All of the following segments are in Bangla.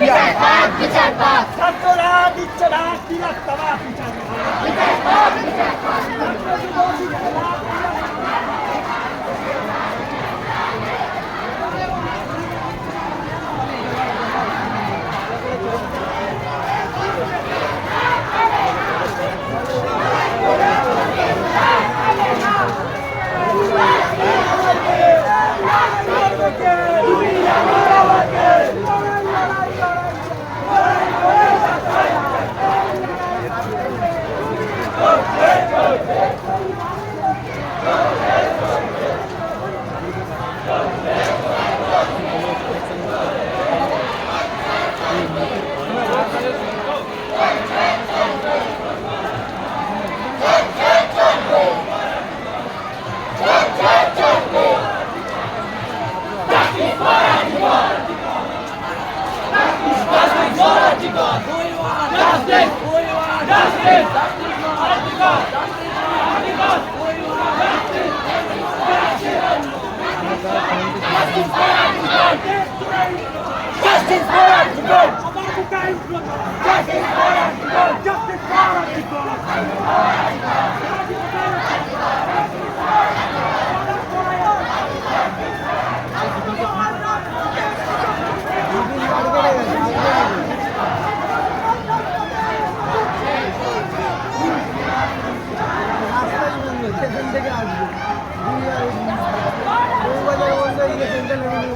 বিচার পাক বিচার পাক ছাত্ররা দিচ্ছে না তিলাক তারা বিচার পাক। বিচার পাক বিচার পাক Justice for! Justice for বলতে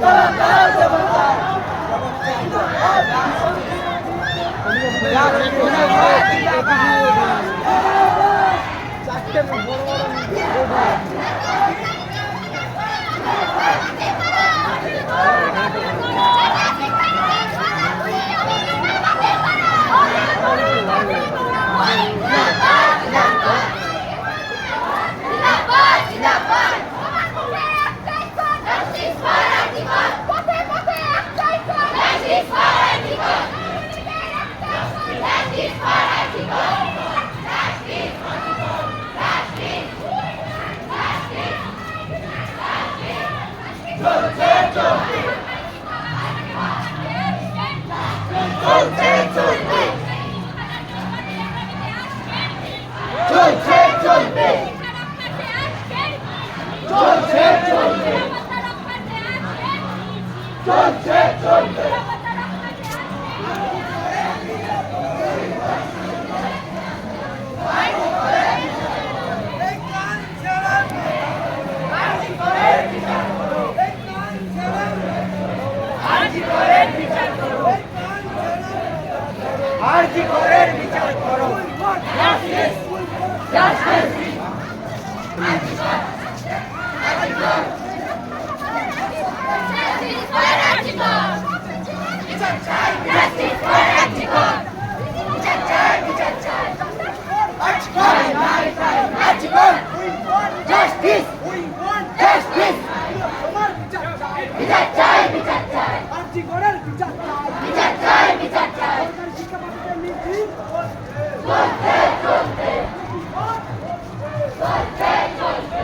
চলছে চলবে চলছে চলবে আর কি করেন বিচার করো। Justice for Antigone! Justice for Antigone! বিচার চাই, বিচার চাই। Antigone! Justice! We want Justice! তোমার বিচার চাই বিচার চাই, বিচার চাই। আর্টিকলের বিচার চাই বিচার চাই, বিচার চাই। সরকারি শিক্ষা প্রতিষ্ঠানের নীতি চলছে, চলছে। চলছে, চলছে।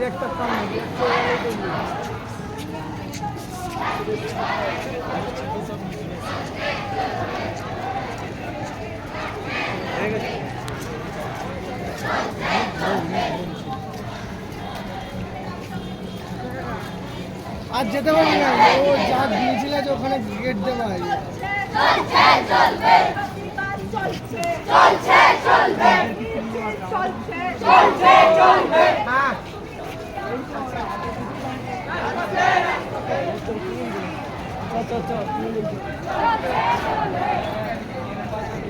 আর যেতে পারবি না ও যা দিয়েছিল যে ওখানে গেট দেওয়া আছে চলছে চলছে চলবে চলছে চলবে হ্যাঁ